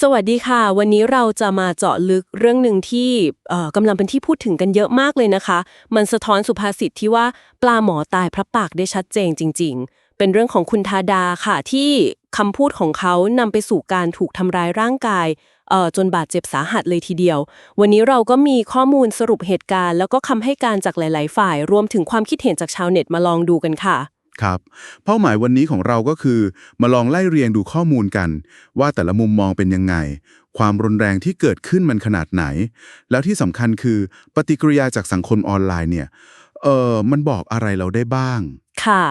สวัสดีค่ะ วันนี้เราจะมาเจาะลึกเรื่องหนึ่งที่กำลังเป็นที่พูดถึงกันเยอะมากเลยนะคะ มันสะท้อนสุภาษิตที่ว่าปลาหมอตายพระปากได้ชัดเจนจริง ๆ เป็นเรื่องของคุณทาดาค่ะที่คำพูดของเขานำไปสู่การถูกทำร้ายร่างกายจนบาดเจ็บสาหัสเลยทีเดียว วันนี้เราก็มีข้อมูลสรุปเหตุการณ์ แล้วก็คำให้การจากหลาย ๆ ฝ่าย รวมถึงความคิดเห็นจากชาวเน็ตมาลองดูกันค่ะ ครับ เป้าหมายวันนี้ของเราก็คือ มาลองไล่เรียงดูข้อมูลกัน ว่าแต่ละมุมมองเป็นยังไง ความรุนแรงที่เกิดขึ้นมันขนาดไหน แล้วที่สำคัญคือปฏิกิริยาจากสังคมออนไลน์เนี่ยเออมันบอกอะไรเราได้บ้าง ค่ะ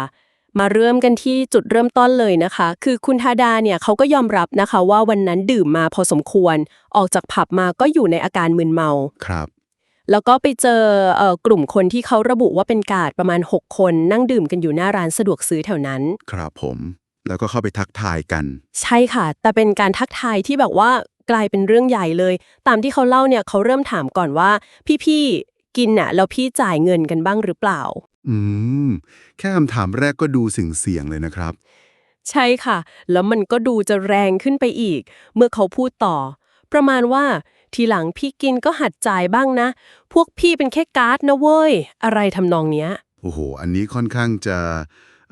มาเริ่มกันที่จุดเริ่มต้นเลยนะคะ คือคุณทาดาเนี่ยเขาก็ยอมรับนะคะ ว่าวันนั้นดื่มมาพอสมควร ออกจากผับมาก็อยู่ในอาการมึนเมา ครับ แล้วก็ไปเจอเอ่อกลุ่มคนที่เขาระบุว่าเป็นกาดประมาณ 6 คนนั่งดื่มกันอยู่หน้าร้านสะดวกซื้อแถวนั้น ครับผม แล้วก็เข้าไปทักทายกัน ใช่ค่ะ แต่เป็นการทักทายที่แบบว่ากลายเป็นเรื่องใหญ่เลย ตามที่เขาเล่าเนี่ยเขาเริ่มถามก่อนว่า พี่ๆกินน่ะแล้วพี่จ่ายเงินกันบ้างหรือเปล่า อืม แค่คำถามแรกก็ดูสิ่งเสียงๆเลยนะครับ ใช่ค่ะ แล้วมันก็ดูจะแรงขึ้นไปอีก เมื่อเขาพูดต่อ ประมาณว่า ทีหลังพี่กินก็หัดจ่ายบ้างนะ พวกพี่เป็นแค่การ์ดนะเว้ย อะไรทำนองเนี้ย โอ้โห อันนี้ค่อนข้างจะ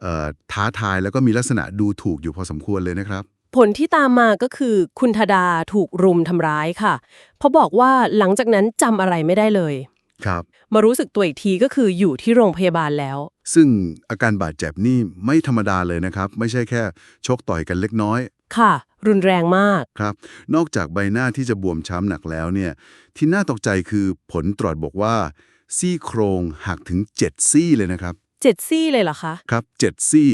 เอ่อท้าทายแล้วก็มีลักษณะดูถูกอยู่พอสมควรเลยนะครับ ผลที่ตามมาก็คือคุณธดาถูกรุมทำร้ายค่ะ เพราะบอกว่าหลังจากนั้นจำอะไรไม่ได้เลยครับมารู้สึกตัวอีกทีก็คืออยู่ที่โรงพยาบาลแล้ว ซึ่งอาการบาดเจ็บนี่ไม่ธรรมดาเลยนะครับ ไม่ใช่แค่ชกต่อยกันเล็กน้อย ค่ะ รุนแรงมาก ครับ นอกจากใบหน้าที่จะบวมช้ำหนักแล้วเนี่ย ที่น่าตกใจคือผลตรวจบอกว่า ซี่โครงหักถึง 7 ซี่เลยนะครับ เจ็ดซี่เลยเหรอคะ ครับ 7 ซี่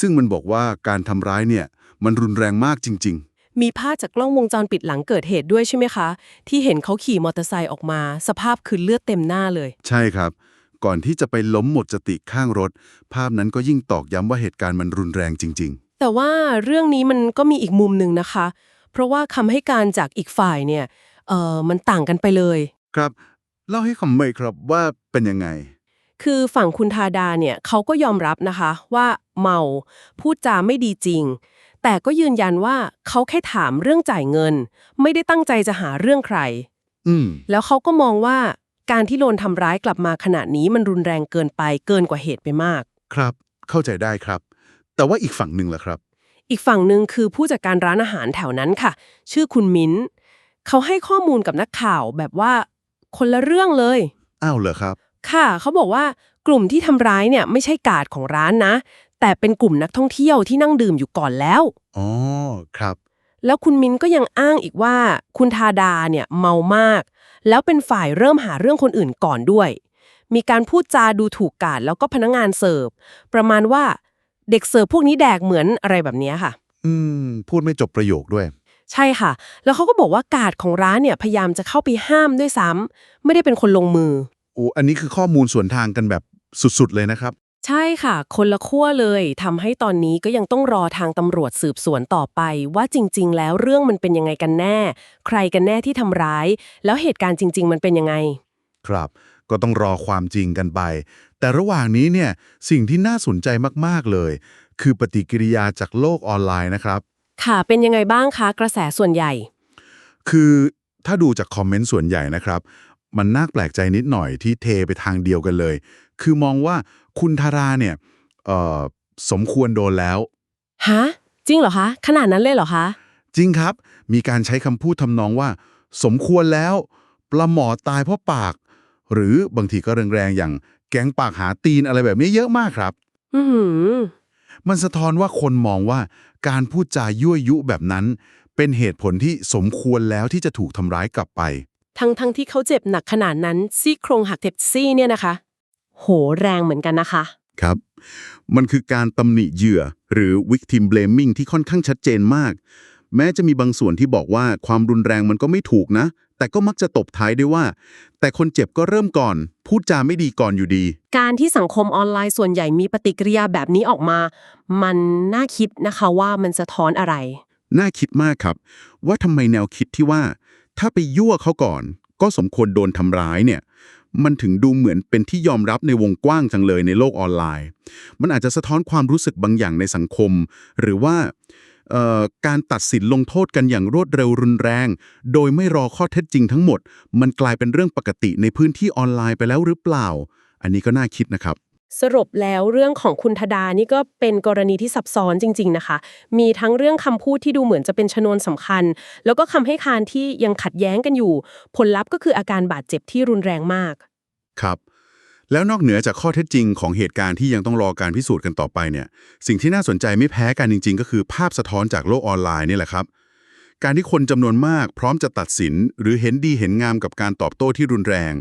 ซึ่งมันบอกว่าการทำร้ายเนี่ย มันรุนแรงมากจริง มีภาพจากกล้องวงจรปิดหลังเกิดเหตุด้วยใช่ไหมคะ ที่เห็นเขาขี่มอเตอร์ไซค์ออกมา สภาพคือเลือดเต็มหน้าเลย ๆ ใช่ครับ ก่อนที่จะไปล้มหมดสติข้างรถ ภาพนั้นก็ยิ่งตอกย้ำว่าเหตุการณ์มันรุนแรงจริง แต่ว่าเรื่องนี้มันก็มีอีกมุมหนึ่งนะคะ เพราะว่าคำให้การจากอีกฝ่ายเนี่ยเออมันต่างกันไปเลยๆครับ เล่าให้คำเมยครับว่าเป็นยังไง คือฝั่งคุณทาดาเนี่ยเขาก็ยอมรับนะคะว่าเมาพูดจาไม่ดีจริง แต่ก็ยืนยันว่าเขาแค่ถามเรื่องจ่ายเงิน ไม่ได้ตั้งใจจะหาเรื่องใคร อืม แล้วเขาก็มองว่าการที่โดนทำร้ายกลับมาขนาดนี้มันรุนแรงเกินไปเกินกว่าเหตุไปมาก ครับ เข้าใจได้ครับ แต่ว่าอีกฝั่งหนึ่งล่ะครับ อีกฝั่งหนึ่งคือผู้จัดการร้านอาหารแถวนั้นค่ะ ชื่อคุณมิ้น เขาให้ข้อมูลกับนักข่าวแบบว่าคนละเรื่องเลย อ้าวเหรอครับ ค่ะเขาบอกว่ากลุ่มที่ทำร้ายเนี่ยไม่ใช่กาดของร้านนะ แต่เป็นกลุ่มนักท่องเที่ยวที่นั่งดื่มอยู่ก่อนแล้ว อ๋อ ครับ แล้วคุณมิ้นก็ยังอ้างอีกว่า คุณทาดาเนี่ยเมามาก แล้วเป็นฝ่ายเริ่มหาเรื่องคนอื่นก่อนด้วย มีการพูดจาดูถูกกาดแล้วก็พนักงานเสิร์ฟประมาณว่า เด็กเสิร์ฟพวกนี้แดกเหมือนอะไรแบบเนี้ยค่ะ อืม พูดไม่จบประโยคด้วย ใช่ค่ะ แล้วเขาก็บอกว่ากาดของร้านเนี่ยพยายามจะเข้าไปห้ามด้วยซ้ำไม่ได้เป็นคนลงมือโอ้อันนี้คือข้อมูลส่วนทางกันแบบสุดๆเลยนะครับ ใช่ค่ะ คนละขั้วเลยทำให้ตอนนี้ก็ยังต้องรอทางตำรวจสืบสวนต่อไป ว่าจริง ๆ แล้วเรื่องมันเป็นยังไงกันแน่ ใครกันแน่ที่ทำร้าย แล้วเหตุการณ์จริง ๆ มันเป็นยังไง ครับ ก็ต้องรอความจริงกันไป แต่ระหว่างนี้เนี่ยสิ่งที่น่าสนใจมากๆเลย คือปฏิกิริยาจากโลกออนไลน์นะครับ ค่ะ เป็นยังไงบ้างคะกระแสส่วนใหญ่ คือถ้าดูจากคอมเมนต์ส่วนใหญ่นะครับ มันน่าแปลกใจนิดหน่อยที่เทไปทางเดียวกันเลย คือมองว่าคุณทาราเนี่ยเอ่อสมควรโดนแล้วฮะจริงเหรอคะ ขนาดนั้นเลยเหรอคะ จริงครับ มีการใช้คำพูดทำนองว่า สมควรแล้ว ปลาหมอตายเพราะปาก หรือบางทีก็แรงๆอย่างแก๊งปากหาตีนอะไรแบบนี้เยอะมากครับ อือหือมันสะท้อนว่าคนมองว่าการพูดจายั่วยุแบบนั้น เป็นเหตุผลที่สมควรแล้วที่จะถูกทำร้ายกลับไป ทั้งทั้งที่เขาเจ็บหนักขนาดนั้นซี่โครงหักเจ็บซี่เนี่ยนะคะ โหแรงเหมือนกันนะคะ ครับ มันคือการตำหนิเหยื่อ หรือ victim blaming ที่ค่อนข้างชัดเจนมาก แม้จะมีบางส่วนที่บอกว่าความรุนแรงมันก็ไม่ถูกนะ แต่ก็มักจะตบท้ายด้วยว่า แต่คนเจ็บก็เริ่มก่อน พูดจาไม่ดีก่อนอยู่ดี การที่สังคมออนไลน์ส่วนใหญ่มีปฏิกิริยาแบบนี้ออกมา มันน่าคิดนะคะว่ามันสะท้อนอะไร น่าคิดมากครับ ว่าทำไมแนวคิดที่ว่า ถ้าไปยั่วเขาก่อน ก็สมควรโดนทำร้ายเนี่ย มันถึงดูเหมือนเป็นที่ยอมรับในวงกว้างจังเลยในโลกออนไลน์ มันอาจจะสะท้อนความรู้สึกบางอย่างในสังคม หรือว่าเอ่อ การตัดสินลงโทษกันอย่างรวดเร็วรุนแรง โดยไม่รอข้อเท็จจริงทั้งหมด มันกลายเป็นเรื่องปกติในพื้นที่ออนไลน์ไปแล้วหรือเปล่า อันนี้ก็น่าคิดนะครับสรุปแล้วเรื่องของคุณธดานี่ก็เป็นกรณีที่ซับซ้อนจริง ๆ นะคะ มีทั้งเรื่องคำพูดที่ดูเหมือนจะเป็นชนวนสำคัญ แล้วก็คำให้การที่ยังขัดแย้งกันอยู่ ผลลัพธ์ก็คืออาการบาดเจ็บที่รุนแรงมาก ครับ แล้วนอกเหนือจากข้อเท็จจริงของเหตุการณ์ที่ยังต้องรอการพิสูจน์กันต่อไปเนี่ย สิ่งที่น่าสนใจไม่แพ้กันจริง ๆ ก็คือภาพสะท้อนจากโลกออนไลน์นี่แหละครับ การที่คนจำนวนมากพร้อมจะตัดสิน หรือเห็นดีเห็นงามกับการตอบโต้ที่รุนแรง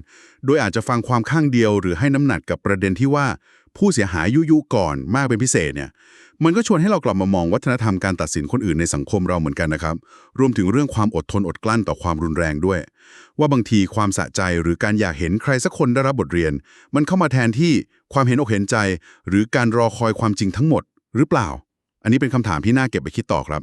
โดยอาจจะฟังความข้างเดียว หรือให้น้ำหนักกับประเด็นที่ว่า ผู้เสียหายยุยุก่อนมากเป็นพิเศษเนี่ย มันก็ชวนให้เรากลับมามองวัฒนธรรมการตัดสินคนอื่นในสังคมเราเหมือนกันนะครับ รวมถึงเรื่องความอดทนอดกลั้นต่อความรุนแรงด้วย ว่าบางทีความสะใจหรือการอยากเห็นใครสักคนได้รับบทเรียน มันเข้ามาแทนที่ความเห็นอกเห็นใจ หรือการรอคอยความจริงทั้งหมด หรือเปล่า อันนี้เป็นคำถามที่น่าเก็บไปคิดต่อครับ